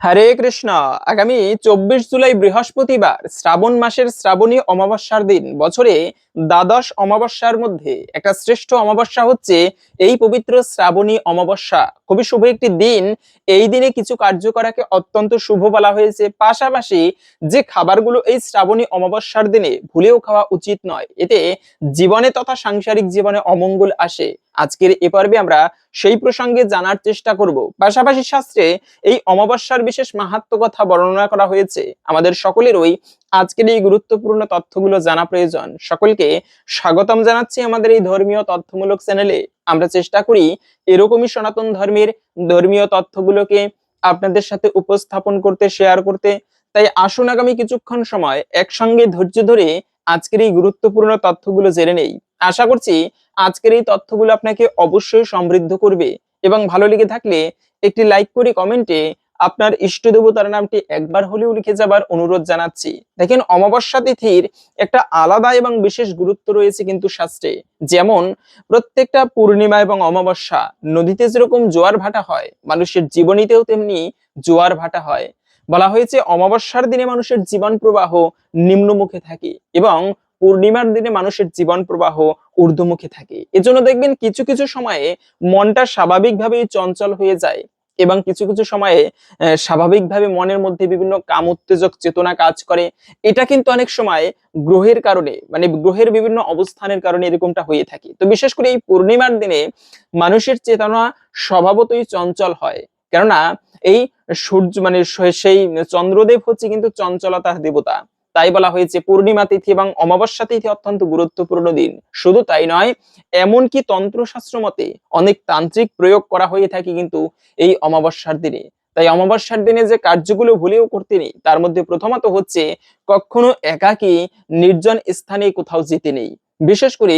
হরে কৃষ্ণ। আগামী চব্বিশ জুলাই বৃহস্পতিবার শ্রাবণ মাসের শ্রাবণী অমাবস্যার দিন। বছরে দ্বাদশ অমাবস্যার মধ্যে একটা শ্রেষ্ঠ অমাবস্যা হচ্ছে এই পবিত্র শ্রাবণী অমাবস্যা। খুবই শুভ একটি দিন। এই দিনে কিছু কার্য করাকে অত্যন্ত শুভ বলা হয়েছে। পাশাপাশি যে খাবারগুলো এই শ্রাবণী অমাবস্যার দিনে ভুলেও খাওয়া উচিত নয়, এতে জীবনে তথা সাংসারিক জীবনে অমঙ্গল আসে। আজকের এ পর্বে আমরা সেই প্রসঙ্গে জানার চেষ্টা করব। পাশাপাশি শাস্ত্রে এই অমাবস্যার বিশেষ মাহাত্ম কথা বর্ণনা করা হয়েছে। আমাদের সকলেরই আজকের এই গুরুত্বপূর্ণ তথ্যগুলো জানা প্রয়োজন। সকলকে স্বাগতম জানাচ্ছি আমাদের এই ধর্মীয় তথ্যমূলক চ্যানেলে। আমরা চেষ্টা করি এরকমই সনাতন ধর্মের ধর্মীয় তথ্যগুলোকে আপনাদের সাথে উপস্থাপন করতে শেয়ার করতে। তাই আসুন আগামী কিছুক্ষণ সময় একসঙ্গে ধৈর্য ধরে আজকের এই গুরুত্বপূর্ণ তথ্যগুলো জেনে নেই। আশা করছি আজকের এই তথ্যগুলো আপনাকে অবশ্যই সমৃদ্ধ করবে এবং ভালো লেগে থাকলে একটি লাইক করে কমেন্টে আপনার ইষ্ট দেবতার নামটি একবার হলেও লিখে যাবার অনুরোধ জানাচ্ছি। দেখেন, অমাবস্যা তিথির একটা আলাদা এবং বিশেষ গুরুত্ব রয়েছে কিন্তু শাস্ত্রে। যেমন, প্রত্যেকটা পূর্ণিমা এবং অমাবস্যা নদীতে যেরকম জোয়ার ভাটা হয়, মানুষের জীবনীতেও তেমনি জোয়ার ভাটা হয়। বলা হয়েছে, অমাবস্যার দিনে মানুষের জীবন প্রবাহ নিম্নমুখে থাকে এবং পূর্ণিমার দিনে মানুষের জীবন প্রবাহ ঊর্ধ্বমুখে থাকে। এজন্য দেখবেন, কিছু কিছু সময়ে মনটা স্বাভাবিকভাবেই চঞ্চল হয়ে যায়। এবং কিছু কিছু সময়ে স্বাভাবিকভাবে মনের মধ্যে বিভিন্ন কাম উত্তেজক চেতনা কাজ করে। এটা কিন্তু অনেক সময় গ্রহের কারণে মানে গ্রহের বিভিন্ন অবস্থানের কারণে এরকমটা হয়ে থাকে। তো বিশেষ করে এই পূর্ণিমার দিনে মানুষের চেতনা স্বভাবতই চঞ্চল হয়। কেননা, এই সূর্য মানে সেই চন্দ্রদেব হচ্ছে কিন্তু চঞ্চলতার দেবতা। তাই বলা হয়েছে, পূর্ণিমা তিথি এবং অমাবস্যা তিথি অত্যন্ত গুরুত্বপূর্ণ দিন। শুধু তাই নয়, এমনকি তন্ত্রশাস্ত্র মতে অনেক তান্ত্রিক প্রয়োগ করা হয়ে থাকে কিন্তু এই অমাবস্যার দিনে। তাই অমাবস্যার দিনে যে কার্যগুলো ভুলেও করতে নেই, তার মধ্যে প্রথমত হচ্ছে, কখনো একাকী নির্জন স্থানে কোথাও যেতে নেই। বিশেষ করে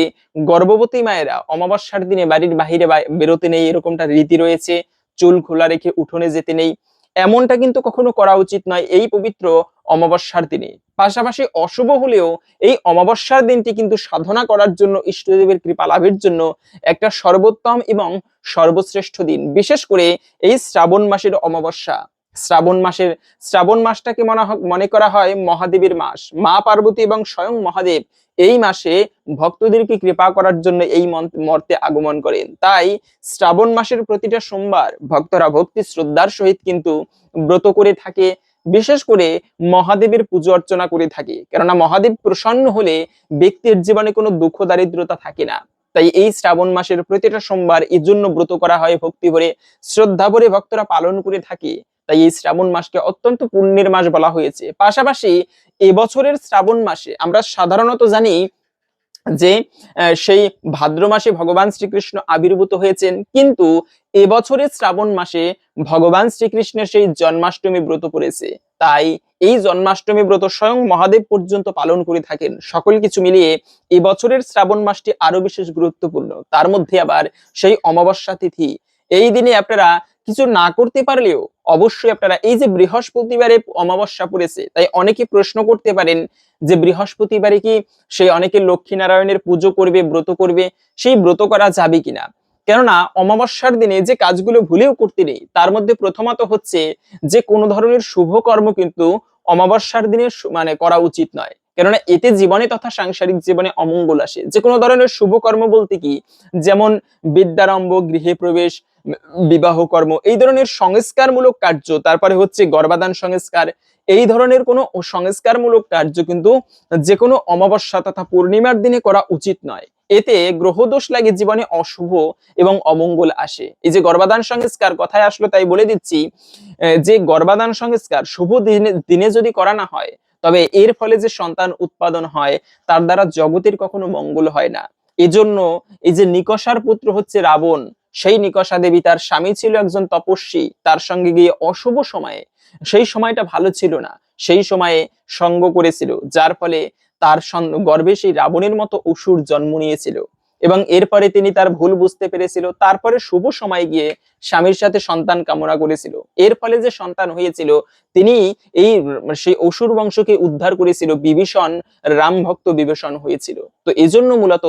গর্ভবতী মায়েরা অমাবস্যার দিনে বাড়ির বাহিরে বেরোতে নেই, এরকমটা রীতি রয়েছে। চুল খোলা রেখে উঠোনে যেতে নেই। এমনটা কিন্তু কখনো করা উচিত নয় এই পবিত্র অমাবস্যার দিনে। পাশাপাশি অশুভ হলেও এই অমাবস্যার দিনটি কিন্তু সাধনা করার জন্য, ইষ্টদেবের কৃপা লাভের জন্য একটা সর্বোত্তম এবং সর্বশ্রেষ্ঠ দিন। বিশেষ করে এই শ্রাবণ মাসের অমাবস্যা। শ্রাবণ মাসের, শ্রাবণ মাসটাকে মনে মনে করা হয় মহাদেবের মাস। মা পার্বতী এবং স্বয়ং মহাদেব এই মাসে ভক্তদেরকে কৃপা করার জন্য এই মর্তে আগমন করেন। তাই শ্রাবণ মাসের প্রতিটা সোমবার ভক্তরা ভক্তি শ্রদ্ধার সহিত কিন্তু ব্রত করে থাকে, বিশেষ করে মহাদেবের পুজো অর্চনা করে থাকে। কেননা মহাদেব প্রসন্ন হলে ব্যক্তির জীবনে কোনো দুঃখ, দারিদ্রতা থাকে না। তাই এই শ্রাবণ মাসের প্রতিটা সোমবার এই জন্য ব্রত করা হয় ভক্তি ভরে, শ্রদ্ধা ভরে ভক্তরা পালন করে থাকে। তাই এই শ্রাবণ মাসকে অত্যন্ত পুণ্যের মাস বলা হয়েছে। পাশাপাশি এবছরের শ্রাবণ মাসে আমরা সাধারণত জানি যে সেই ভাদ্র মাসে ভগবান শ্রীকৃষ্ণ আবির্ভূত হয়েছেন। কিন্তু এবছরের শ্রাবণ মাসে ভগবান শ্রীকৃষ্ণের সেই জন্মাষ্টমী ব্রত পড়েছে তাই এই জন্মাষ্টমী ব্রত স্বয়ং মহাদেব পর্যন্ত পালন করে থাকেন। সকল কিছু মিলিয়ে এবছরের শ্রাবণ মাসটি আরও বিশেষ গুরুত্বপূর্ণ। তার মধ্যে আবার সেই অমাবস্যা তিথি। এই দিনে আপনারা কিছু না করতে পারলেও অবশ্যই আপনারা এই যে বৃহস্পতিবারে অমাবস্যা পড়েছে, তাই অনেকে প্রশ্ন করতে পারেন যে বৃহস্পতিবারে কি সেই অনেকে লক্ষ্মীনারায়ণের পুজো করবে, ব্রত করবে, সেই ব্রত করা যাবে কিনা? কেননা অমাবস্যার দিনে যে কাজগুলো ভুলেও করতে নেই, তার মধ্যে প্রথমত হচ্ছে যে কোনো ধরনের শুভ কর্ম কিন্তু অমাবস্যার দিনে মানে করা উচিত নয়। কেননা এতে জীবনে তথা সাংসারিক জীবনে অমঙ্গল আসে। যে কোনো ধরনের শুভ কর্ম বলতে কি? যেমন বিদ্যারম্ভ, গৃহে প্রবেশ, বিবাহ কর্ম, এই ধরনের সংস্কারমূলক কার্য, তারপরে হচ্ছে গর্ভাধান সংস্কার, এই ধরনের কোনো সংস্কারমূলক কার্য কিন্তু যে কোনো অমাবস্যা তথা পূর্ণিমার দিনে করা উচিত নয়। এতে গ্রহদোষ লাগে জীবনে অশুভ এবং অমঙ্গল আসে। এই যে গর্ভাধান সংস্কার কথায় আসলো, তাই বলে দিচ্ছি যে গর্ভাধান সংস্কার শুভ দিনে দিনে যদি করা না হয় তবে এর ফলে যে সন্তান উৎপাদন হয়, তার দ্বারা জগতের কখনো মঙ্গল হয় না। এজন্য এই যে নিকষার পুত্র হচ্ছে রাবণ, সেই নিকষা দেবী তার স্বামী ছিল একজন তপস্বী, তার সঙ্গে গিয়ে অশুভ সময়ে, সেই সময়টা ভালো ছিল না। সেই সময়ে সঙ্গ করেছিল, যার ফলে তার গর্ভে সেই রাবণের মতো অসুর জন্ম নিয়েছিল। এবং এরপরে তিনি তার ভুল বুঝতে পেরেছিল। তারপরে শুভ সময় গিয়ে স্বামীর সাথে সন্তান কামনা করেছিল। এর ফলে যে সন্তান হয়েছিল, তিনি এই, সেই অসুর বংশকে উদ্ধার করেছিল, বিভীষণ, রাম ভক্ত বিভীষণ হয়েছিল। তো এজন্য মূলত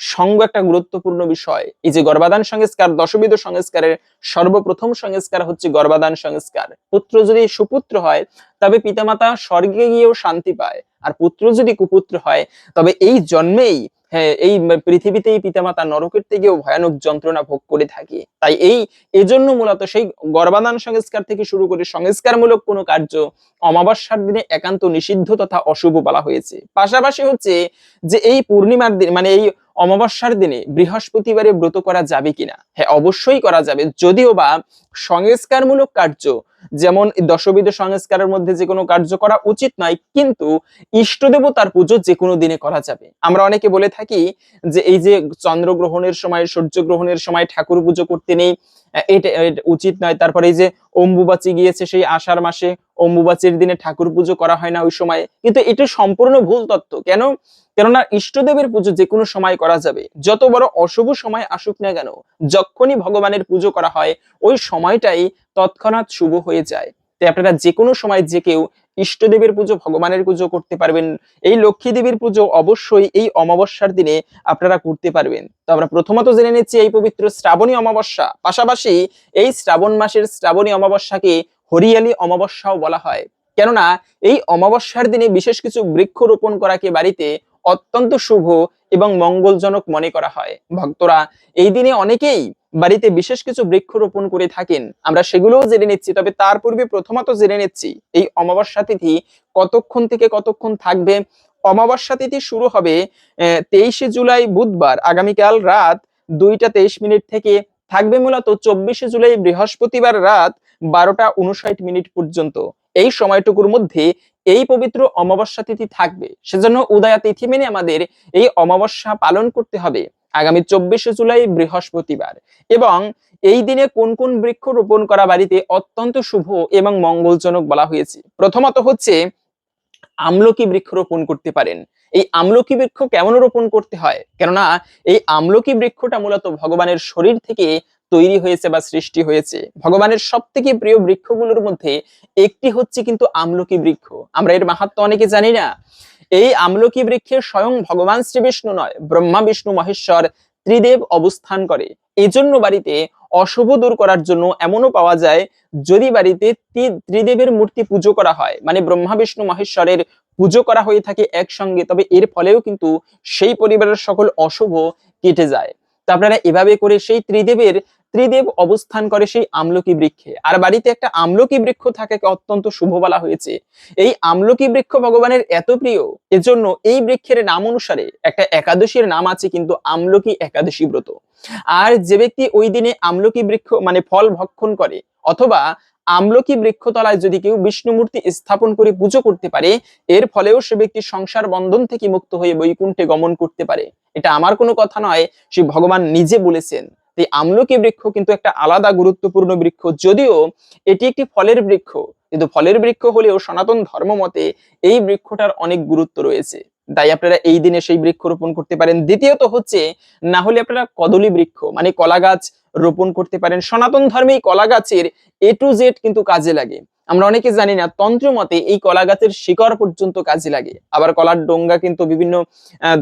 সঙ্গ একটা গুরুত্বপূর্ণ বিষয়। এই যে গর্বাদান সংস্কার, দশবিধ সংস্কারের সর্বপ্রথম সংস্কার হচ্ছে গর্বাদান সংস্কার। পুত্র যদি সুপুত্র হয়, তবে পিতামাতা স্বর্গে গিয়েও শান্তি পায়। আর পুত্র যদি কুপুত্র হয়, তবে এই জন্মেই হ্যাঁ এই পৃথিবীতেই পিতামাতা নরকের থেকেও ভয়ানক যন্ত্রণা ভোগ করে থাকে। তাই এই, এজন্য মূলত সেই গর্বাদান সংস্কার থেকে শুরু করে সংস্কারমূলক কোনো কার্য অমাবস্যার দিনে একান্ত নিষিদ্ধ তথা অশুভ বলা হয়েছে। পাশাপাশি হচ্ছে যে এই পূর্ণিমার দিন মানে এই অমাবস্যার দিনে বৃহস্পতিবারে ব্রত করা যাবে কিনা? হ্যাঁ অবশ্যই করা যাবে। যদিও বা সংস্কারমূলক কার্য, যেমন দশবিধ সংস্কারের মধ্যে যে কোনো কার্য করা উচিত নয়, কিন্তু ইষ্ট দেবতার পুজো যে কোনো দিনে করা যাবে। আমরা অনেকে বলে থাকি যে এই যে চন্দ্রগ্রহণের সময় সূর্যগ্রহণের সময় ঠাকুর পুজো করতে নেই এটা উচিত নয়। তারপরে এই যে অম্বুবাচি গিয়েছে সেই আষাঢ় মাসে, অম্বুবাচির দিনে ঠাকুর পুজো করা হয় না ওই সময়। কিন্তু এটা সম্পূর্ণ ভুল তত্ত্ব। কেন? কেননা ইষ্টদেবের পুজো যে কোনো সময় করা যাবে। যত বড় অশুভ সময় আসুক না কেন যখনই ভগবানের পুজো করা হয়, ওই সময়টাই তৎক্ষণাৎ শুভ হয়ে যায়। তাই আপনারা যে কোনো সময় যে কেউ ইষ্টদেবের পুজো, ভগবানের পুজো করতে পারবেন, এই লক্ষ্মী দেবীর পুজো অবশ্যই এই অমাবস্যার দিনে আপনারা করতে পারবেন। তো আমরা প্রথমত জেনে নিচ্ছি এই পবিত্র শ্রাবণী অমাবস্যা। পাশাপাশি এই শ্রাবণ মাসের শ্রাবণী অমাবস্যাকে হরিয়ালি অমাবস্যাও বলা হয়। কেননা এই অমাবস্যার দিনে বিশেষ কিছু বৃক্ষ রোপণ করাকে বাড়িতে অত্যন্ত শুভ এবং মঙ্গলজনক মনে করা হয়। ভক্তরা এই দিনে অনেকেই বাড়িতে বিশেষ কিছু বৃক্ষ রোপণ করে থাকেন। আমরা সেগুলোও জেনে নিচ্ছি, তবে তার পূর্বে প্রথমত জেনে নিচ্ছি, এই অমাবস্যা তিথি কতক্ষণ থেকে কতক্ষণ থাকবে? অমাবস্যা তিথি শুরু হবে তেইশে জুলাই বুধবার, আগামীকাল রাত দুইটা তেইশ মিনিট থেকে। থাকবে মূলত চব্বিশে জুলাই বৃহস্পতিবার রাত বারোটা উনষাট মিনিট পর্যন্ত। এই সময়টুকুর মধ্যে এই পবিত্র অমাবস্যা তিথি থাকবে। সেজন্য উদয়া তিথি মেনে আমাদের এই অমাবস্যা পালন করতে হবে আগামী চব্বিশে জুলাই বৃহস্পতিবার। এবং এই দিনে কোন কোন বৃক্ষ রোপণ করা বাড়িতে অত্যন্ত শুভ এবং মঙ্গলজনক বলা হয়েছে। প্রথমত হচ্ছে আমলকি বৃক্ষ রোপণ করতে পারেন। এই আমলকি বৃক্ষ কেমন রোপণ করতে হয়? কেননা এই আমলকি বৃক্ষটা মূলত ভগবানের শরীর থেকে তৈরি হয়েছে বা সৃষ্টি হয়েছে। ভগবানের সব থেকে প্রিয় বৃক্ষগুলোর মধ্যে একটি হচ্ছে কিন্তু আমলকি বৃক্ষ। আমরা এর মাহাত্ম অনেকে জানি না। এই আমলকি বৃক্ষে স্বয়ং ভগবান শ্রী বিষ্ণু নয়, ব্রহ্মা, বিষ্ণু, মহেশ্বর ত্রিদেব অবস্থান করে। এই জন্য বাড়িতে অশুভ দূর করার জন্য এমনও পাওয়া যায়, যদি বাড়িতে ত্রিদেবের মূর্তি পুজো করা হয় মানে ব্রহ্মা, বিষ্ণু, মহেশ্বরের পুজো করা হয়ে থাকে একসঙ্গে, তবে এর ফলেও কিন্তু সেই পরিবারের সকল অশুভ কেটে যায়। তো আপনারা এভাবে করে সেই ত্রিদেবের ত্রিদেব অবস্থান করে সেই আমলকি বৃক্ষে। আর বাড়িতে একটা আমলকি বৃক্ষ থাকে অত্যন্ত শুভ বলা হয়েছে। এই আমলকি বৃক্ষ ভগবানের এত প্রিয়, এজন্য এই বৃক্ষের নাম অনুসারে একটা একাদশীর নাম আছে কিন্তু আমলকি একাদশী ব্রত। আর যে ব্যক্তি ওই দিনে আমলকি বৃক্ষ মানে ফল ভক্ষণ করে, অথবা আমলকি বৃক্ষতলায় যদি কেউ বিষ্ণু মূর্তি স্থাপন করে পুজো করতে পারে, এর ফলেও সে ব্যক্তি সংসার বন্ধন থেকে মুক্ত হয়ে বৈকুণ্ঠে গমন করতে পারে। এটা আমার কোনো কথা নয় সে ভগবান নিজে বলেছেন। এই আমলকি বৃক্ষ কিন্তু একটা আলাদা গুরুত্বপূর্ণ বৃক্ষ। যদিও এটি একটি ফলের বৃক্ষ, কিন্তু ফলের বৃক্ষ হলেও সনাতন ধর্ম মতে এই বৃক্ষটার অনেক গুরুত্ব রয়েছে। তাই আপনারা এই দিনে সেই বৃক্ষ রোপণ করতে পারেন। দ্বিতীয়ত হচ্ছে, না হলে আপনারা কদলী বৃক্ষ মানে কলা গাছ রোপণ করতে পারেন। সনাতন ধর্মে এই কলা গাছের এ টু জেড কিন্তু কাজে লাগে। আমরা অনেকে জানি না, তন্ত্র মতে এই কলা গাছের শিকড় পর্যন্ত কাজে লাগে। আবার কলার ডোঙ্গা কিন্তু বিভিন্ন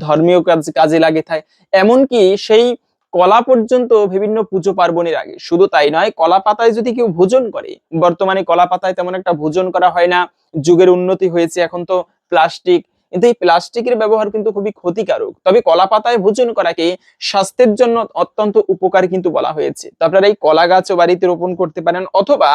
ধর্মীয় কাজ, কাজে লাগে থাকে এমনকি সেই কলা পর্যন্ত বিভিন্ন পুজো পার্বণের আগে। শুধু তাই নয়, কলা পাতায় যদি কেউ ভোজন করে, বর্তমানে কলা পাতায় তেমন একটা ভোজন করা হয় না, যুগের উন্নতি হয়েছে, এখন তো প্লাস্টিক, কিন্তু এই প্লাস্টিকের ব্যবহার কিন্তু খুবই ক্ষতিকারক। তবে কলা পাতায় ভোজন করাকে স্বাস্থ্যের জন্য অত্যন্ত উপকার কিন্তু বলা হয়েছে। তো আপনারা এই কলা গাছও বাড়িতে রোপণ করতে পারেন, অথবা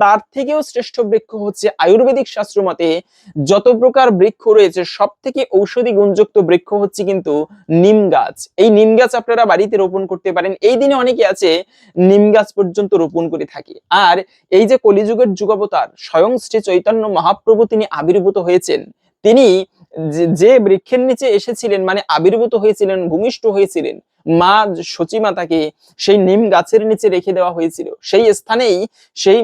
তার থেকেও শ্রেষ্ঠ বৃক্ষ হচ্ছে আয়ুর্বেদিক শাস্ত্র মতে যত প্রকার বৃক্ষ রয়েছে সব থেকে ঔষধি গুণযুক্ত বৃক্ষ হচ্ছে কিন্তু নিম গাছ। এই নিম গাছ আপনারা বাড়িতে রোপণ করতে পারেন। এই দিনে অনেকে আছে নিম গাছ পর্যন্ত রোপণ করে থাকে। আর এই যে কলিযুগের যুগাবতার, স্বয়ং শ্রী চৈতন্য মহাপ্রভু তিনি আবির্ভূত হয়েছেন। তিনি যে বৃক্ষের নিচে এসেছিলেন মানে আবির্ভূত হয়েছিলেন, ভূমিষ্ঠ হয়েছিলেন, মা সচিমাতাকে সেই নিম গাছের নিচে রেখে দেওয়া হয়েছিল। সেই স্থানেই সেই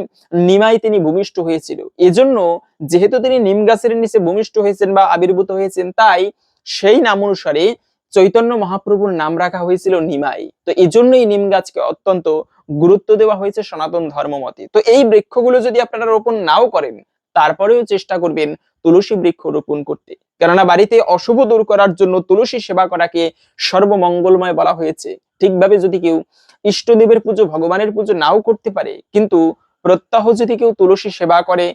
নিমাই তিনি ভূমিষ্ঠ হয়েছিল। এজন্য যেহেতু তিনি নিম গাছের নিচে ভূমিষ্ঠ হয়েছেন বা আবির্ভূত হয়েছেন, তাই সেই নাম অনুসারে চৈতন্য মহাপ্রভুর নাম রাখা হয়েছিল নিমাই। তো এই জন্যই নিম গাছকে অত্যন্ত গুরুত্ব দেওয়া হয়েছে সনাতন ধর্মমতে। তো এই বৃক্ষগুলো যদি আপনারা রোপণ নাও করেন, তারপরেও চেষ্টা করবেন তুলসী বৃক্ষ রোপণ করতে। কেননা বাড়িতে অশুভ দূর করার জন্য তুলসী সেবা করাকে সর্বমঙ্গলময় বলা হয়েছে। ঠিকভাবে যদি কেউ ইষ্টদেবের পুজো, ভগবানের পুজো নাও করতে পারে, কিন্তু প্রত্যাহ যদি কেউ তুলসী সেবা করে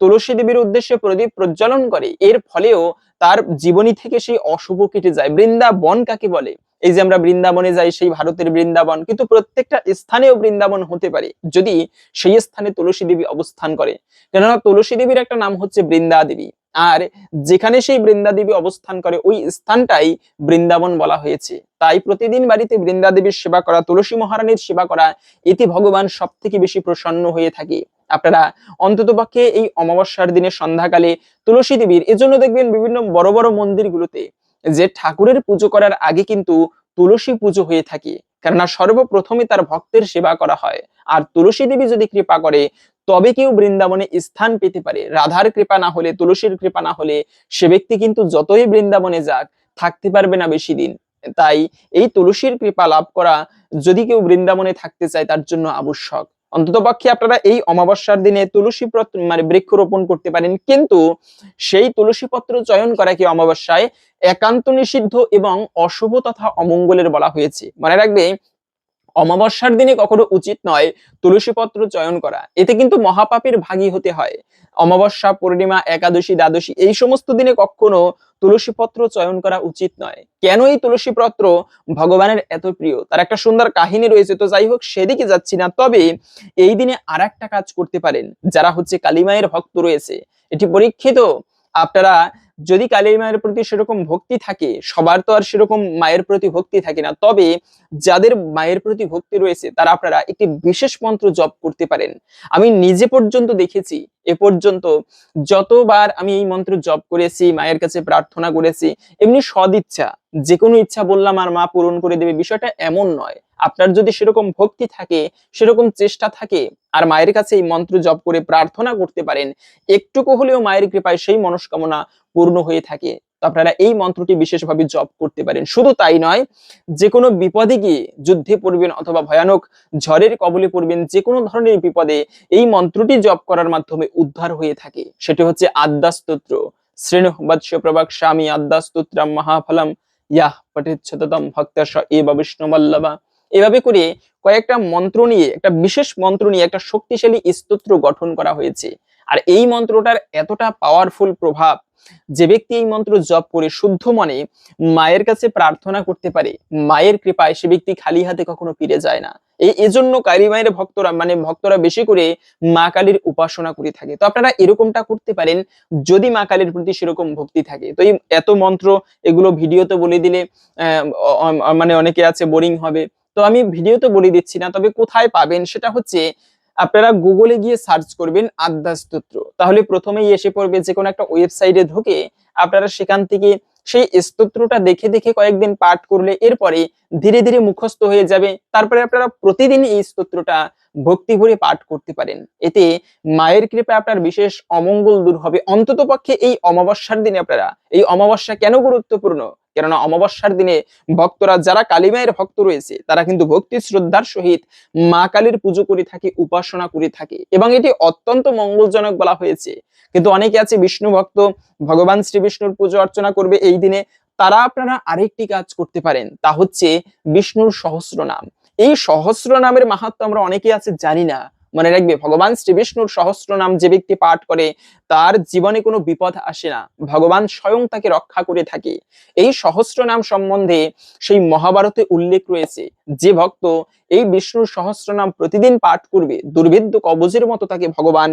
তুলসী দেবীর উদ্দেশ্যে প্রদীপ প্রজ্বলন করে, এর ফলেও তার জীবনী থেকে সেই অশুভ কেটে যায়। বৃন্দাবন কাকে বলে? এই যে আমরা বৃন্দাবনে যাই, সেই ভারতের বৃন্দাবন, কিন্তু প্রত্যেকটা স্থানেও বৃন্দাবন হতে পারে, যদি সেই স্থানে তুলসী দেবী অবস্থান করে। কেননা তুলসী দেবীর একটা নাম হচ্ছে বৃন্দা দেবী আর যেখানে সেই বৃন্দা দেবী অবস্থান করে, ওই স্থানটাই বৃন্দাবন বলা হয়েছে। তাই প্রতিদিন বাড়িতে বৃন্দা দেবীর সেবা করা, তুলসী মহারানীর সেবা করা, এতে ভগবান সব থেকে বেশি প্রসন্ন হয়ে থাকে। আপনারা অন্ততপক্ষে এই অমাবস্যার দিনে সন্ধ্যাকালে তুলসী দেবীর, এজন্য দেখবেন বিভিন্ন বড় বড় মন্দিরগুলোতে যে ঠাকুরের পুজো করার আগে কিন্তু তুলসী পুজো হয়ে থাকে। কেননা সর্বপ্রথমে তার ভক্তের সেবা করা হয়। আর তুলসী দেবী যদি কৃপা করে, তবে কেউ বৃন্দাবনে স্থান পেতে পারে। রাধার কৃপা না হলে, তুলসীর কৃপা না হলে সে ব্যক্তি কিন্তু যতই বৃন্দাবনে যাক, থাকতে পারবে না বেশি দিন। তাই এই তুলসীর কৃপা লাভ করা যদি কেউ বৃন্দাবনে থাকতে চায়, তার জন্য আবশ্যক। অন্ততপক্ষে আপনারা এই অমাবস্যার দিনে তুলসী পত্র মানে বৃক্ষ রোপণ করতে পারেন। কিন্তু সেই তুলসী পত্র চয়ন করা কি অমাবস্যায়? একান্ত নিষিদ্ধ এবং অশুভ তথা অমঙ্গলের বলা হয়েছে। মনে রাখবে, অমাবস্যার দিনে কখনো উচিত নয় তুলসী পত্র চয়ন করা। এতে কিন্তু মহাপাপের ভাগী হতে হয়। অমাবস্যা, পূর্ণিমা, একাদশী, দ্বাদশী এই সমস্ত দিনে কখনো তুলসী পত্র চয়ন করা উচিত নয়। কেন এই তুলসী পত্র ভগবানের এত প্রিয়? তার একটা সুন্দর কাহিনী রয়েছে, তো যাই হোক, সেদিকে যাচ্ছি না। তবে এই দিনে আর একটা কাজ করতে পারেন, যারা হচ্ছে কালিমায়ের ভক্ত রয়েছে। এটি পরীক্ষিত। আপনারা যদি কালী মায়ের প্রতি সেরকম ভক্তি থাকে, সবার তো আর সেরকম মায়ের প্রতি ভক্তি থাকে না। তবে যাদের মায়ের প্রতি ভক্তি রয়েছে, তারা আপনারা একটি বিশেষ মন্ত্র জপ করতে পারেন। আমি নিজে পর্যন্ত দেখেছি এ পর্যন্ত যতবার আমি এই মন্ত্র জপ করেছি, মায়ের কাছে প্রার্থনা করেছি, এমনি সদিচ্ছা যে কোনো ইচ্ছা বললাম আর মা পূরণ করে দেবে, বিষয়টা এমন নয়। আপনার যদি সেরকম ভক্তি থাকে, সেরকম চেষ্টা থাকে, আর মায়ের কাছে এই মন্ত্র জপ করে প্রার্থনা করতে পারেন, একটুকু হলেও মায়ের কৃপায় সেই মনস্কামনা পূর্ণ হয়ে থাকে। আপনারা এই মন্ত্রটি বিশেষভাবে জপ করতে পারেন। শুধু তাই নয় যে কোনো বিপদে গিয়ে যুদ্ধে পড়বেন অথবা ভয়ানক ঝড়ের কবলে পড়বেন যে কোনো ধরনের বিপদে এই মন্ত্রটি জপ করার মাধ্যমে উদ্ধার হয়ে থাকে। সেটি হচ্ছে আদ্যাস্তোত্র। শ্রেণু বৎস প্রভাক স্বামী আদ্যাস্তোত্রাম মহাফলম ইয়াহ পঠিচ্ছততম ভক্তাস এব বিষ্ণুবল্লভা এভাবে করে কয়েকটা মন্ত্র নিয়ে, একটা বিশেষ মন্ত্র নিয়ে একটা শক্তিশালী স্তোত্র গঠন করা হয়েছে। আর এই মন্ত্রটার এতটা পাওয়ারফুল প্রভাব যে ব্যক্তি এই মন্ত্র জপ করে শুদ্ধ মনে মায়ের কাছে প্রার্থনা করতে পারে, মায়ের কৃপায় সে ব্যক্তি খালি হাতে কখনো ফিরে যায় না। এই এজন্য কালী মায়ের ভক্তরা মানে ভক্তরা বেশি করে মা কালীর উপাসনা করে থাকে। তো আপনারা এরকমটা করতে পারেন যদি মা কালীর প্রতি সেরকম ভক্তি থাকে। তো এই এত মন্ত্র, এগুলো ভিডিওতে বলে দিলে মানে অনেকে আছে বোরিং হবে। তো আমি ভিডিওতে বলে দিচ্ছি না, তবে কোথায় পাবেন সেটা হচ্ছে আপনারা গুগলে গিয়ে সার্চ করবেন আদ্যাস্তোত্র তাহলে প্রথমেই এসে পড়বে যে কোনো একটা ওয়েবসাইটে ঢুকে আপনারা সেখান থেকে সেই স্তোত্রটা দেখে দেখে কয়েকদিন পাঠ করলে এরপরে ধীরে ধীরে মুখস্থ হয়ে যাবে। তারপরে আপনারা প্রতিদিন এই স্তোত্রটা ভক্তি ভরে পাঠ করতে পারেন। এতে মায়ের কৃপায় আপনার বিশেষ অমঙ্গল দূর হবে। অন্তত পক্ষে এই অমাবস্যার দিনে আপনারা এই অমাবস্যা কেন গুরুত্বপূর্ণ? কেননা অমাবস্যার দিনে ভক্তরা যারা কালী মায়ের ভক্ত রয়েছে, তারা কিন্তু ভক্তি শ্রদ্ধার সহিত মা কালীর পুজো করে থাকে, উপাসনা করে থাকে এবং এটি অত্যন্ত মঙ্গলজনক বলা হয়েছে। কিন্তু অনেকে আছে বিষ্ণু ভক্ত, ভগবান শ্রী বিষ্ণুর পুজো অর্চনা করবে এই দিনে, তারা আপনারা আরেকটি কাজ করতে পারেন, তা হচ্ছে বিষ্ণুর সহস্র নাম। এই সহস্র নামের মাহাত্ম আমরা অনেকে আছে জানি না মনে রাখবে, ভগবান শ্রী বিষ্ণুর সহস্র নাম যে ব্যক্তি পাঠ করে, তার জীবনে কোনো বিপদ আসে না। ভগবান স্বয়ং তাকে রক্ষা করে থাকে। এই সহস্র নাম সম্বন্ধে সেই মহাভারতে উল্লেখ রয়েছে যে ভক্ত এই বিষ্ণুর সহস্র নাম প্রতিদিন পাঠ করবে দুর্ভেদ্য কবজের মতো তাকে ভগবান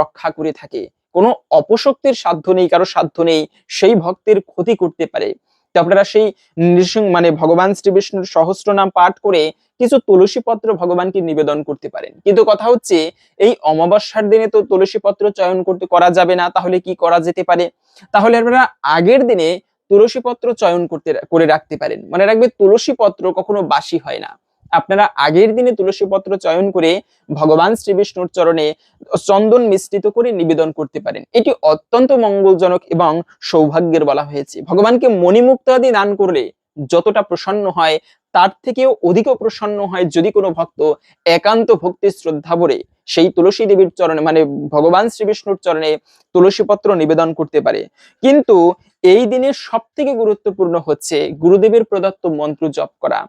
রক্ষা করে থাকে। কোনো অপশক্তির সাধ্য নেই, কারও সাধ্য নেই, সেই ভক্তের ক্ষতি করতে পারে। তো আপনারা সেই নৃসিংহ মানে ভগবান শ্রীবিষ্ণুর সহস্র নাম পাঠ করে কিছু তুলসী পত্র ভগবানকে নিবেদন করতে পারেন। কিন্তু কথা হচ্ছে, এই অমাবস্যার দিনে তো তুলসী পত্র চয়ন করতে করা যাবে না, তাহলে কি করা যেতে পারে? তাহলে আপনারা আগের দিনে তুলসী পত্র চয়ন করতে করে রাখতে পারেন। মনে রাখবে তুলসী পত্র কখনো বাসি হয় না। আপনারা আগের দিনে তুলসী পত্র চয়ন করে ভগবান শ্রী বিষ্ণুর চরণে চন্দন মিশ্রিত করে নিবেদন করতে পারেন। এটি অত্যন্ত মঙ্গলজনক এবং সৌভাগ্যের বলা হয়েছে। ভগবানকে মণিমুক্ত আদি দান করলে যতটা প্রসন্ন হয়, তার থেকেও অধিক প্রসন্ন হয় যদি কোনো ভক্ত একান্ত ভক্তি শ্রদ্ধা ভরে সেই তুলসী দেবীর চরণে মানে ভগবান শ্রী বিষ্ণুর চরণে তুলসী পত্র নিবেদন করতে পারে। কিন্তু এই দিনের সব থেকে গুরুত্বপূর্ণ হচ্ছে গুরুদেবের প্রদত্ত মন্ত্র জপ করা।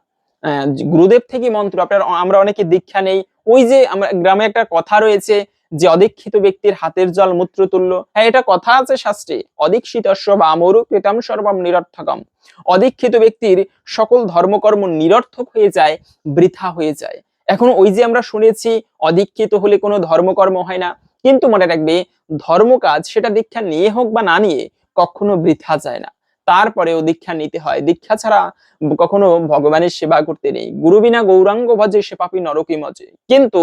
গুরুদেব থেকে মন্ত্র, আপনার, আমরা অনেকে দীক্ষা নেই। ওই যে আমরা, গ্রামে একটা কথা রয়েছে যে, অদীক্ষিত ব্যক্তির হাতের জল মূত্র তুল্য হ্যাঁ এটা কথা আছে শাস্ত্রে। অদীক্ষিত বামরু কৃতাম সর্বম নিরর্থকম। অদীক্ষিত ব্যক্তির সকল ধর্মকর্ম নিরর্থক হয়ে যায়, বৃথা হয়ে যায়। এখন ওই যে আমরা শুনেছি, অদীক্ষিত হলে কোনো ধর্মকর্ম হয় না। কিন্তু মনে রাখবে ধর্ম কাজ সেটা দীক্ষা নিয়ে হোক বা না নিয়ে, কখনো বৃথা যায় না। তারপরেও দীক্ষা নিতে হয়। দীক্ষা ছাড়া কখনো ভগবানের সেবা করতে নেই। গুরু বিনা গৌরাঙ্গ ভজে সে পাপি নরকি মজে। কিন্তু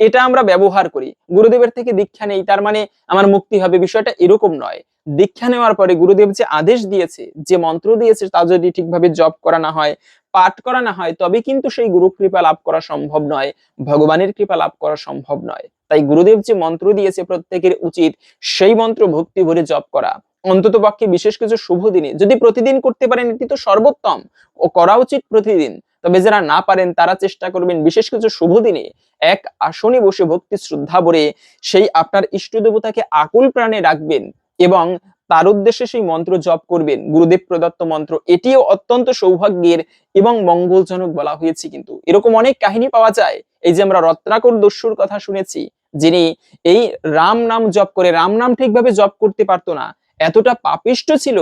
এটা আমরা ব্যবহার করি। গুরুদেবের থেকে দীক্ষা নেই, তার মানে আমার মুক্তি হবে বিষয়টা এরকম নয়। দীক্ষা নেওয়ার পরে গুরুদেব যে আদেশ দিয়েছে, যে মন্ত্র দিয়েছে, তা যদি ঠিকভাবে জপ করা না হয়, পাঠ করা না হয়, তবে কিন্তু সেই গুরু কৃপা লাভ করা সম্ভব নয়। ভগবানের কৃপা লাভ করা সম্ভব নয়। তাই গুরুদেব যে মন্ত্র দিয়েছে প্রত্যেকের উচিত, সেই মন্ত্র ভক্তি ভরে জপ করা। অন্তত পক্ষে বিশেষ কিছু শুভ দিনে। যদি প্রতিদিন করতে পারেন, এটি তো সর্বোত্তম ও করা উচিত প্রতিদিন। তবে যারা না পারেন, তারা চেষ্টা করবেন বিশেষ কিছু শুভ দিনে। এক, আসনে বসে ভক্তি শ্রদ্ধা ভরে সেই আপনার ইষ্ট দেবতাকে আকুল প্রাণে রাখবেন এবং তার উদ্দেশ্যে সেই মন্ত্র জপ করবেন। গুরুদেব প্রদত্ত মন্ত্র, এটিও অত্যন্ত সৌভাগ্যের এবং মঙ্গলজনক বলা হয়েছে কিন্তু। এরকম অনেক কাহিনী পাওয়া যায়। এই যে আমরা রত্নাকর দস্যুর কথা শুনেছি, যিনি এই রাম নাম জপ করে, রাম নাম ঠিকভাবে জপ করতে পারতো না এতটা পাপিষ্ট ছিল,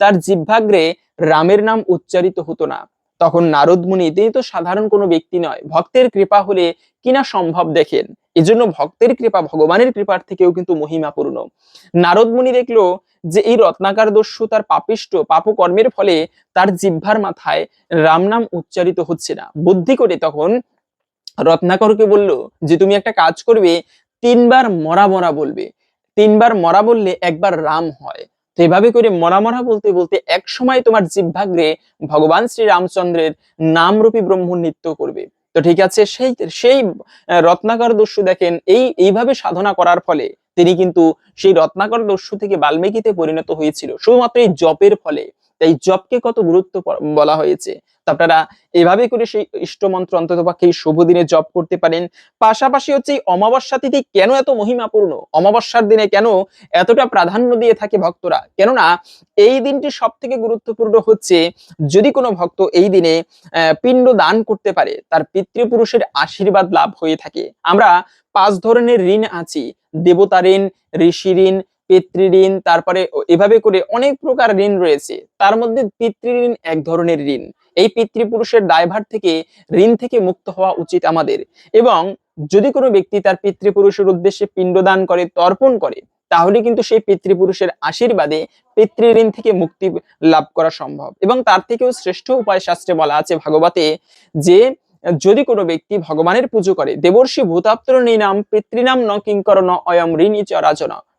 তার জিহ্বাগ্রে রামের নাম উচ্চারিত হতো না। তখন নারদ মুনি তিনি তো সাধারণ কোনো ব্যক্তি নয়, ভক্তের কৃপা হলে কিনা সম্ভব দেখেন। এজন্য ভক্তের কৃপা, ভগবানের কৃপার থেকেও কিন্তু মহিমাপূর্ণ। নারদ মুনি দেখল যে এই রত্নাকার দস্যু তার পাপিষ্ট, পাপকর্মের ফলে তার জিহ্বার মাথায় রাম নাম উচ্চারিত হচ্ছে না। বুদ্ধি করে তখন রত্নাকরকে বলল যে, তুমি একটা কাজ করবে, তিনবার মরা মরা বলবে। তিনবার মরা বললে একবার রাম হয়। তো এভাবে করে মরা মরা বলতে বলতে এক সময় তোমার জিহ্বাগ্রে ভগবান শ্রী রামচন্দ্রের নামরূপী ব্রহ্ম নৃত্য করবে। তো ঠিক আছে, সেই সেই রত্নাকর দস্যু দেখেন, এই, এইভাবে সাধনা করার ফলে তিনি কিন্তু সেই রত্নাকর দস্যু থেকে বাল্মীকিতে পরিণত হয়েছিল। শুধুমাত্র এই জপের ফলে। তাই জপকে কত গুরুত্ব বলা হয়েছে। আপনারা এভাবে করে সেই ইষ্টমন্ত্র অন্তত পক্ষে শুভ দিনে জপ করতে পারেন। পাশাপাশি হচ্ছে এই অমাবস্যা তিথি কেন এত মহিমাপূর্ণ? অমাবস্যার দিনে কেন এতটা প্রাধান্য দিয়ে থাকে ভক্তরা? কেননা এই দিনটি সব থেকে গুরুত্বপূর্ণ হচ্ছে যদি কোনো ভক্ত এই দিনে পিণ্ড দান করতে পারে, তার পিতৃপুরুষের আশীর্বাদ লাভ হয়ে থাকে। আমরা পাঁচ ধরনের ঋণ আছি। দেবতা ঋণ, ঋষি ঋণ পিতৃঋণ, তারপরে এভাবে করে অনেক প্রকার ঋণ রয়েছে। তার মধ্যে পিতৃঋণ এক ধরনের ঋণ। এই পিতৃপুরুষের দায়ভার থেকে ঋণ থেকে মুক্ত হওয়া উচিত আমাদের। এবং যদি কোনো ব্যক্তি তার পিতৃপুরুষের উদ্দেশ্যে পিণ্ডদান করে, তর্পণ করে, তাহলে কিন্তু সেই পিতৃপুরুষের আশীর্বাদে পিতৃঋণ থেকে মুক্তি লাভ করা সম্ভব। এবং তার থেকেও শ্রেষ্ঠ উপায় শাস্ত্রে বলা আছে ভাগবতে যে, যদি কোনো ব্যক্তি ভগবানের পুজো করে, দেবর্ষি ভূতাপ্তর নাম পিতৃনাম ন কিঙ্কর ন অয়ম ঋণী চ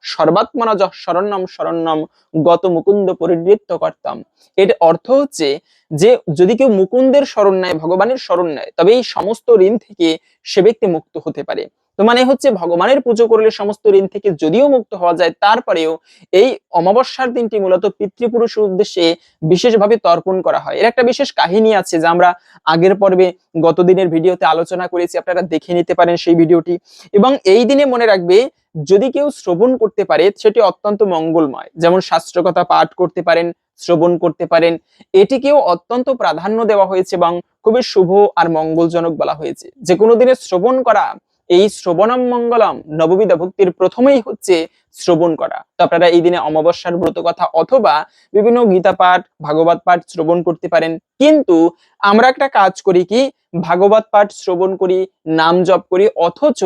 রাজন সর্বাত্মনা যঃ শরণ্যম শরণ্যম গত মুকুন্দ পরিবৃত্ত করতাম। এর অর্থ হচ্ছে যে যদি কেউ মুকুন্দের শরণ নেয়, ভগবানের শরণ নেয়, তবে এই সমস্ত ঋণ থেকে সে ব্যক্তি মুক্ত হতে পারে। তো মানে হচ্ছে ভগবানের পুজো করলে সমস্ত ঋণ থেকে যদিও মুক্ত হওয়া যায়, তারপরেও এই অমাবস্যার দিনটি মূলত পিতৃপুরুষের উদ্দেশ্যে বিশেষভাবে তর্পণ করা হয়। এর একটা বিশেষ কাহিনী আছে যা আমরা আগের পর্বে গত দিনের ভিডিওতে আলোচনা করেছি, আপনারা দেখে নিতে পারেন সেই ভিডিওটি। এবং এই দিনে মনে রাখবে যদি কেউ শ্রবণ করতে পারে, সেটি অত্যন্ত মঙ্গলময়। যেমন শাস্ত্রকথা পাঠ করতে পারেন, শ্রবণ করতে পারেন, এটিকেও অত্যন্ত প্রাধান্য দেওয়া হয়েছে এবং খুবই শুভ আর মঙ্গলজনক বলা হয়েছে। যে কোনো দিনে শ্রবণ করা, এই শ্রবণম মঙ্গলম, নববিধা ভক্তির প্রথমেই হচ্ছে শ্রবণ করা। তো আপনারা এই দিনে অমাবস্যার ব্রত কথা অথবা বিভিন্ন গীতা পাঠ, ভাগবত পাঠ শ্রবণ করতে পারেন। কিন্তু আমরা একটা কাজ করি কি, ভাগবত পাঠ শ্রবণ করি, নাম জপ করি, অথচ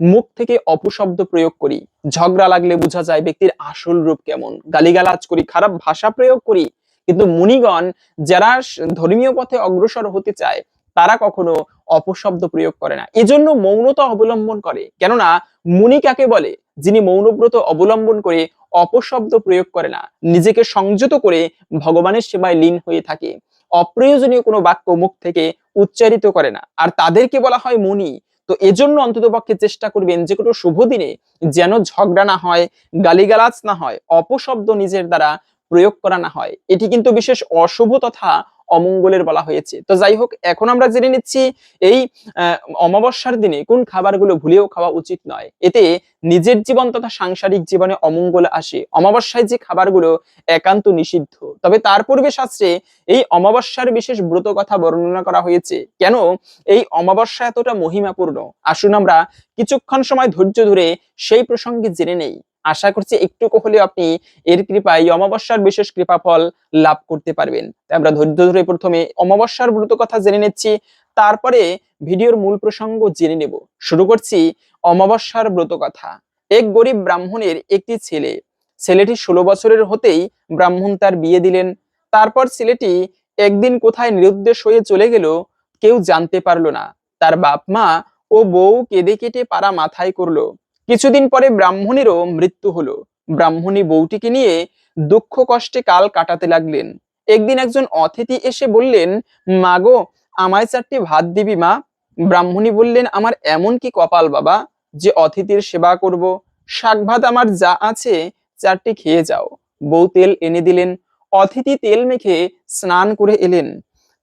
মুখ থেকে অপশব্দ প্রয়োগ করি। ঝগড়া লাগলে বোঝা যায় ব্যক্তির আসল রূপ কেমন। গালিগালাজ করি, খারাপ ভাষা প্রয়োগ করি। কিন্তু মুনিগণ যারা ধর্মীয় পথে অগ্রসর হতে চায়, তারা কখনো অপশব্দ প্রয়োগ করে না। এজন্য মৌনতা অবলম্বন করে। কেননা, মুনি কাকে বলে? যিনি মৌনব্রত অবলম্বন করে অপশব্দ প্রয়োগ করে না। নিজেকে সংযত করে ভগবানের সেবায় লীন হয়ে থাকে। অপ্রয়োজনীয় কোনো বাক্য মুখ থেকে উচ্চারিত করে না। আর তাদেরকে বলা হয় মুনি। তো এজন্য অন্ততপক্ষে চেষ্টা করবেন যে কোনো শুভ দিনে যেন ঝগড়া না হয়, গালিগালাজ না হয়, অপশব্দ নিজের দ্বারা প্রয়োগ করা না হয়। এটি কিন্তু বিশেষ অশুভ তথা অমঙ্গলের বলা হয়েছে। তো যাই হোক এখন আমরা জেনে নিচ্ছি এই অমাবস্যার দিনে কোন খাবারগুলো ভুলেও খাওয়া উচিত নয়। এতে নিজের জীবন তথা সাংসারিক জীবনে অমঙ্গল আসে। অমাবস্যায় যে খাবারগুলো একান্ত নিষিদ্ধ। তবে তার পূর্বে শাস্ত্রে এই অমাবস্যার বিশেষ ব্রত কথা বর্ণনা করা হয়েছে। কেন? এই অমাবস্যা এতটা মহিমাপূর্ণ। আসুন আমরা কিছুক্ষণ সময় ধৈর্য ধরে সেই প্রসঙ্গে জেনে নেই। আশা করছি একটুকু হলেও আপনি এর কৃপায় অমাবস্যার বিশেষ কৃপাফল লাভ করতে পারবেন। আমরা ধৈর্য ধরে প্রথমে অমাবস্যার ব্রত কথা জেনে নিচ্ছি, তারপরে ভিডিওর মূল প্রসঙ্গ জেনে নেব। শুরু করছি অমাবস্যার ব্রত কথা। এক গরিব ব্রাহ্মণের একটি ছেলে, ছেলেটি ষোলো বছরের হতেই ব্রাহ্মণ তার বিয়ে দিলেন। তারপর ছেলেটি একদিন কোথায় নিরুদ্দেশ হয়ে চলে গেল, কেউ জানতে পারল না। তার বাপ মা ও বউ কেঁদে কেটে পাড়া মাথায় করল। কিছুদিন পরে ব্রাহ্মণেরও মৃত্যু হলো। ব্রাহ্মণী বউটিকে নিয়ে দুঃখ কষ্টে কাল কাটাতে লাগলেন। একদিন একজন অতিথি এসে বললেন মাগো আমায় চারটি ভাত দিবি মা? ব্রাহ্মণী বললেন, আমার এমন কি কপাল বাবা যে অতিথির সেবা করব? শাক ভাত আমার যা আছে, চারটি খেয়ে যাও। বউ তেল এনে দিলেন। অতিথি তেল মেখে স্নান করে এলেন।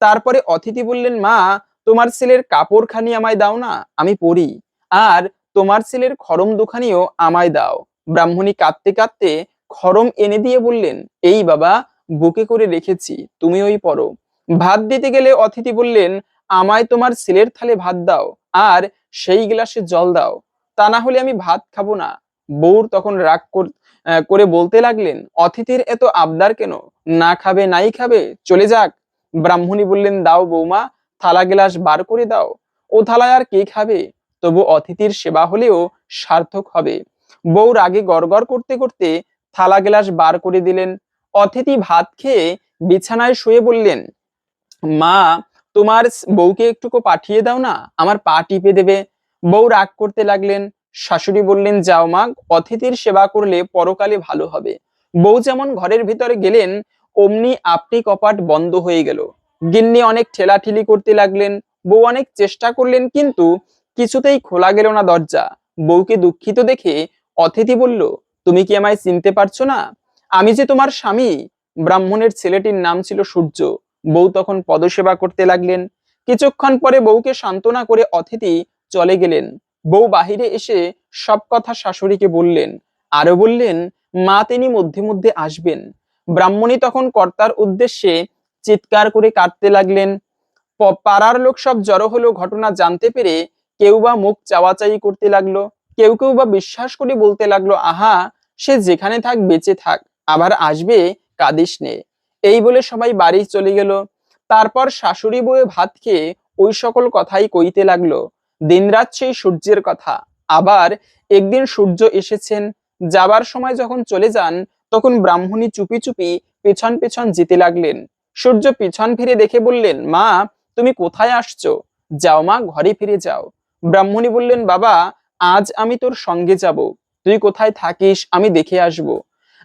তারপরে অতিথি বললেন, মা, তোমার ছেলের কাপড়খানি আমায় দাও না, আমি পরি। আর তোমার ছেলের খরম দুখানিও আমায় দাও। ব্রাহ্মণী কাঁদতে কাঁদতে খরম এনে দিয়ে বললেন, এই বাবা, বুকে করে রেখেছি, তুমি ওই পরো ভাত দিতে গেলে অতিথি বললেন, আমায় তোমার ছেলের থালে ভাত দাও, আর সেই গ্লাসে জল দাও। তা না হলে আমি ভাত খাব না। বউর তখন রাগ কর- বলতে লাগলেন, অতিথির এত আবদার কেন? না খাবে, নাই খাবে, চলে যাক। ব্রাহ্মণী বললেন, দাও বৌমা, থালা গ্লাস বার করে দাও। ও থালায় আর কে খাবে? তবু অতিথির সেবা হলেও সার্থক হবে। বউ রাগে গড়গড় করতে করতে থালা গ্লাস বার করে দিলেন। অতিথি ভাত খেয়ে বিছানায় শুয়ে বললেন, মা, তোমার বউকে একটুকু পাঠিয়ে দাও না, আমার পা টিপে দেবে। বউ রাগ করতে লাগলেন। শাশুড়ি বললেন, যাও মা, অতিথির সেবা করলে পরকালে ভালো হবে। বউ যেমন ঘরের ভিতরে গেলেন, অমনি আপনি কপাট বন্ধ হয়ে গেল। গিন্নি অনেক ঠেলাঠেলি করতে লাগলেন। বউ অনেক চেষ্টা করলেন, কিন্তু কিছুতেই খোলা গেল না দরজা। বউকে দুঃখিত দেখে অতিথি বলল, তুমি কি আমায় চিনতে পারছ না? আমি যে তোমার স্বামী। ব্রাহ্মণের ছেলেটির নাম ছিল সূর্য। বউ তখন পদসেবা করতে লাগলেন। কিছুক্ষণ পরে বউকে সান্ত্বনা করে অতিথি চলে গেলেন। বউ বাহিরে এসে সব কথা শাশুড়িকে বললেন। আরও বললেন, মা তিনি মধ্যে মধ্যে আসবেন। ব্রাহ্মণী তখন কর্তার উদ্দেশ্যে চিৎকার করে কাঁদতে লাগলেন। পাড়ার লোক সব জড়ো হলো ঘটনা জানতে পেরে কেউ বা মুখ চাওয়াচাই করতে লাগল, কেউ কেউ বা বিশ্বাস করে বলতে লাগল, আহা, সে যেখানে থাক বেঁচে থাক, আবার আসবে কাদিস নে। এই বলে সবাই বাড়ি চলে গেল। তারপর শাশুড়ি বউয়ে ভাত খেয়ে ওই সকল কথাই কইতে লাগল। দিনরাত সেই সূর্যের কথা। আবার একদিন সূর্য এসেছেন। যাবার সময় যখন চলে যান, তখন ব্রাহ্মণী চুপি চুপি পেছন পেছন যেতে লাগলেন। সূর্য পিছন ফিরে দেখে বললেন, মা, তুমি কোথায় আসছো? যাও মা, ঘরে ফিরে যাও। ব্রাহ্মণী বললেন, বাবা, আজ আমি তোর সঙ্গে যাব। তুই কোথায় থাকিস আমি দেখে আসব।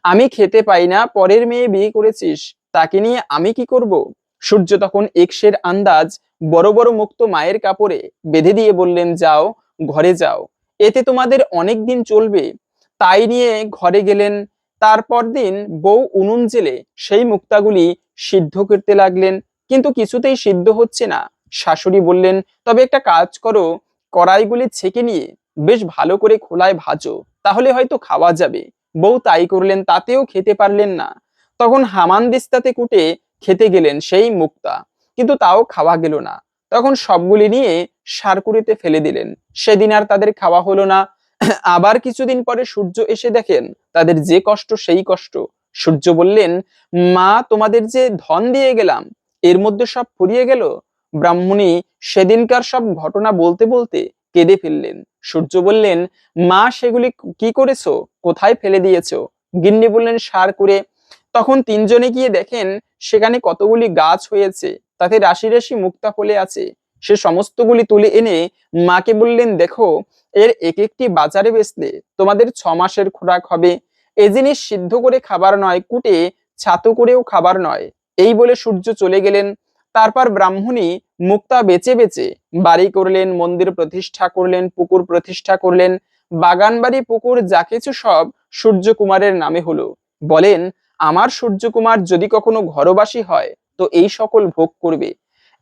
আমি খেতে পাই না, পরের মেয়ে বিয়ে করেছিস, তাকে নিয়ে আমি কি করব? সূর্য তখন একশের আন্দাজ বড় বড় মুক্ত মায়ের কাপড়ে বেঁধে দিয়ে বললেন, যাও, ঘরে যাও। এতে তোমাদের অনেক দিন চলবে। তাই নিয়ে ঘরে গেলেন। তারপর দিন বউ উনুন জেলে সেই মুক্তাগুলি সিদ্ধ করতে লাগলেন। কিন্তু কিছুতেই সিদ্ধ হচ্ছে না। শাশুড়ি বললেন, তবে একটা কাজ করো কড়াইগুলি ছেঁকে নিয়ে বেশ ভালো করে খোলায় ভাজো, তাহলে হয়তো খাওয়া যাবে। বউ তাই করলেন, তাতেও খেতে পারলেন না। তখন হামান দিস্তাতে কুটে খেতে গেলেন সেই মুক্তা, কিন্তু তাও খাওয়া গেল না। তখন সবগুলি নিয়ে সারকুড়িতে ফেলে দিলেন। সেদিন আর তাদের খাওয়া হলো না। আবার কিছুদিন পরে সূর্য এসে দেখেন, তাদের যে কষ্ট সেই কষ্ট। সূর্য বললেন, মা, তোমাদের যে ধন দিয়ে গেলাম, এর মধ্যে সব ফুরিয়ে গেল? ব্রাহ্মণী সেদিনকার সব ঘটনা বলতে বলতে কেঁদে ফেললেন। সূর্য বললেন, মা, সেগুলি কি করেছ? কোথায় ফেলে দিয়েছ? গিন্নি বললেন, সার করে। তখন তিনজনে গিয়ে দেখেন, সেখানে কতগুলি গাছ হয়েছে, তাতে রাশি রাশি মুক্তা ফলে আছে। সে সমস্তগুলি তুলে এনে মাকে বললেন, দেখো, এর এক একটি বাজারে বেচলে তোমাদের ছ মাসের খোরাক হবে। এ জিনিস সিদ্ধ করে খাবার নয়, কুটে ছাতু করেও খাবার নয়। এই বলে সূর্য চলে গেলেন। তারপর ব্রাহ্মণী মুক্তা বেচে বেচে বাড়ি করলেন, মন্দির প্রতিষ্ঠা করলেন, পুকুর প্রতিষ্ঠা করলেন। বাগান বাড়ি পুকুর, যা কিছু সব সূর্য কুমারের নামে হলো। বলেন, আমার সূর্যকুমার যদি কখনো ঘরবাসী হয়, তো এই সকল ভোগ করবে।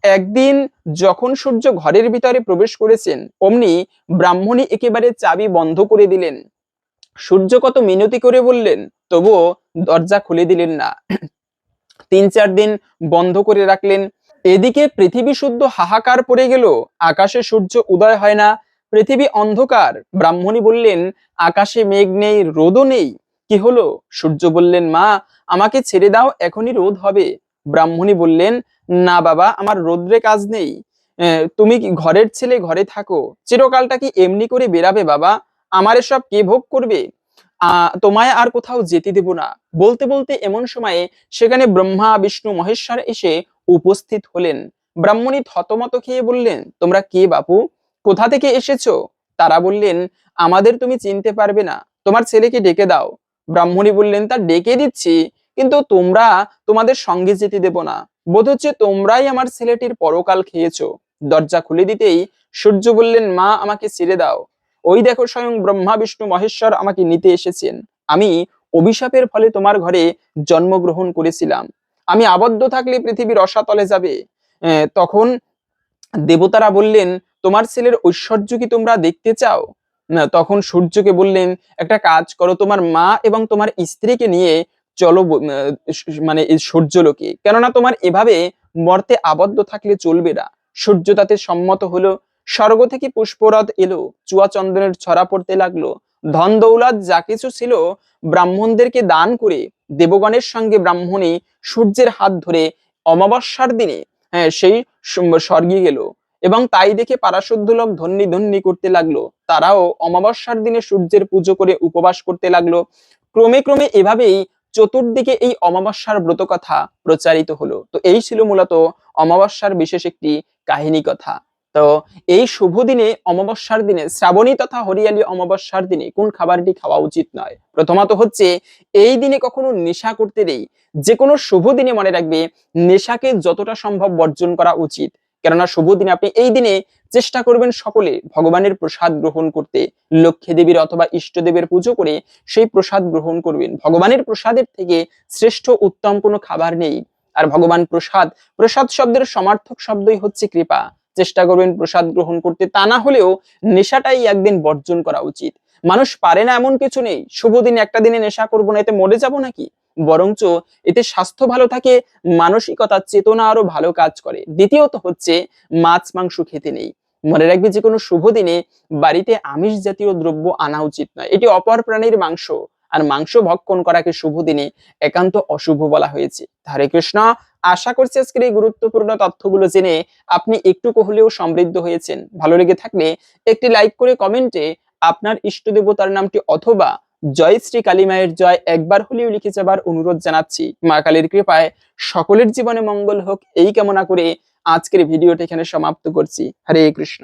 একদিন যখন সূর্য ঘরের ভিতরে প্রবেশ করেছেন, অমনি ব্রাহ্মণী একেবারে চাবি বন্ধ করে দিলেন। সূর্য কত মিনতি করে বললেন, তবুও দরজা খুলে দিলেন না। তিন চার দিন বন্ধ করে রাখলেন। এদিকে পৃথিবী শুদ্ধ হাহাকার পড়ে গেল, আকাশে সূর্য উদয় হয় না, পৃথিবী অন্ধকার। ব্রাহ্মণী বললেন, আকাশে মেঘ নেই, রোদও নেই। কি হলো? সূর্য বললেন, মা, আমাকে ছেড়ে দাও, এখনই রোদ হবে। ব্রাহ্মণী বললেন, না বাবা, আমার রোদ্রে কাজ নেই। তুমি ঘরের ছেলে ঘরে থাকো। চিরকালটা কি এমনি করে বেরাবে বাবা? আমার এসব কে ভোগ করবে? তোমায় আর কোথাও যেতে দেব না। বলতে বলতে এমন সময়ে সেখানে ব্রহ্মা, বিষ্ণু, মহেশ্বর এসে উপস্থিত হলেন। ব্রাহ্মণী থতমত খেয়ে বললেন, তোমরা কে বাপু? কোথা থেকে এসেছ? তারা বললেন, আমাদের তুমি চিনতে পারবে না। তোমার ছেলেকে ডেকে দাও। ব্রাহ্মণী বললেন, তা ডেকে দিচ্ছি, কিন্তু তোমরা তোমাদের সঙ্গে যেতে দেব না। বোধ হচ্ছে তোমরাই আমার ছেলেটির পরকাল খেয়েছো। দরজা খুলে দিতেই সূর্য বললেন, মা, আমাকে ছেড়ে দাও। ওই দেখো স্বয়ং ব্রহ্মা, বিষ্ণু, মহেশ্বর আমাকে নিতে এসেছেন। আমি অভিশাপের ফলে তোমার ঘরে জন্মগ্রহণ করেছিলাম। আমি আবদ্ধ থাকলে পৃথিবীর অসাতলে যাবে। তখন দেবতারা বললেন, তোমার ছেলের ঐশ্বর্য কি তোমরা দেখতে চাও? তখন সূর্যকে বললেন, একটা কাজ করো, তোমার মা এবং তোমার স্ত্রীকে নিয়ে চলো মানে সূর্যলোকে। কেননা তোমার এভাবে মর্তে আবদ্ধ থাকলে চলবে না। সূর্য তাতে সম্মত হলো। স্বর্গ থেকে পুষ্পরথ এলো, চুয়া চন্দনের ছড়া পড়তে লাগল। ধন দৌলত যা কিছু ছিল ব্রাহ্মণদেরকে দান করে দেবগণের সঙ্গে ব্রাহ্মণী সূর্যের হাত ধরে অমাবস্যার দিনে হ্যাঁ সেই স্বর্গে গেল। এবং তাই দেখে পারাশুদ্ধ লোক ধন্যি ধন্যি করতে লাগল। তারাও অমাবস্যার দিনে সূর্যের পুজো করে উপবাস করতে লাগল। ক্রমে ক্রমে এভাবেই চতুর্দিকে এই অমাবস্যার ব্রত কথা প্রচারিত হলো। তো এই ছিল মূলত অমাবস্যার বিশেষ একটি কাহিনী কথা। তো এই শুভ দিনে, অমাবস্যার দিনে, শ্রাবণী তথা হরিয়ালি অমাবস্যার দিনে কোন খাবারটি খাওয়া উচিত নয়? প্রথমত হচ্ছে, এই দিনে কখনো নেশা করতে নেই যে কোনো শুভ দিনে মনে রাখবে, নেশাকে যতটা সম্ভব বর্জন করা উচিত। কেননা শুভ দিনে আপনি এই দিনে চেষ্টা করবেন সকলে ভগবানের প্রসাদ গ্রহণ করতে। লক্ষ্মী দেবীর অথবা ইষ্টদেবের পুজো করে সেই প্রসাদ গ্রহণ করবেন। ভগবানের প্রসাদের থেকে শ্রেষ্ঠ উত্তম কোনো খাবার নেই। আর ভগবান প্রসাদ প্রসাদ শব্দের সমার্থক শব্দই হচ্ছে কৃপা। চেষ্টা করবেন প্রসাদ গ্রহণ করতে, তা না হলেও নেশাটাই একদিন বর্জন করা উচিত। মানুষ পারে না এমন কিছু নেই। শুভ দিনে একটা দিনে নেশা করব না, এতে মরে যাব নাকি? বরঞ্চ এতে স্বাস্থ্য ভালো থাকে, মানসিকতা, চেতনা আরও ভালো কাজ করে। দ্বিতীয়ত হচ্ছে মাছ, মাংস খেতে নেই। মনে রাখবে যে কোনো শুভ দিনে বাড়িতে আমিষ জাতীয় দ্রব্য আনা উচিত নয়। এটি অপর প্রাণীর মাংস। আর মাংস ভক্ষণ করাকে শুভ দিনে একান্ত অশুভ বলা হয়েছে। হরে কৃষ্ণ, আশা করছি আজকের এই গুরুত্বপূর্ণ তথ্যগুলো জেনে আপনি একটু হলেও সমৃদ্ধ হয়েছেন। ভালো লেগে থাকলে একটি লাইক করে কমেন্টে আপনার ইষ্ট দেবতার নামটি অথবা জয় শ্রী কালী মায়ের জয় একবার হলেও লিখে যাবার অনুরোধ জানাচ্ছি। মা কালীর কৃপায় সকলের জীবনে মঙ্গল হোক, এই কামনা করে আজকের ভিডিওটি এখানে সমাপ্ত করছি। হরে কৃষ্ণ।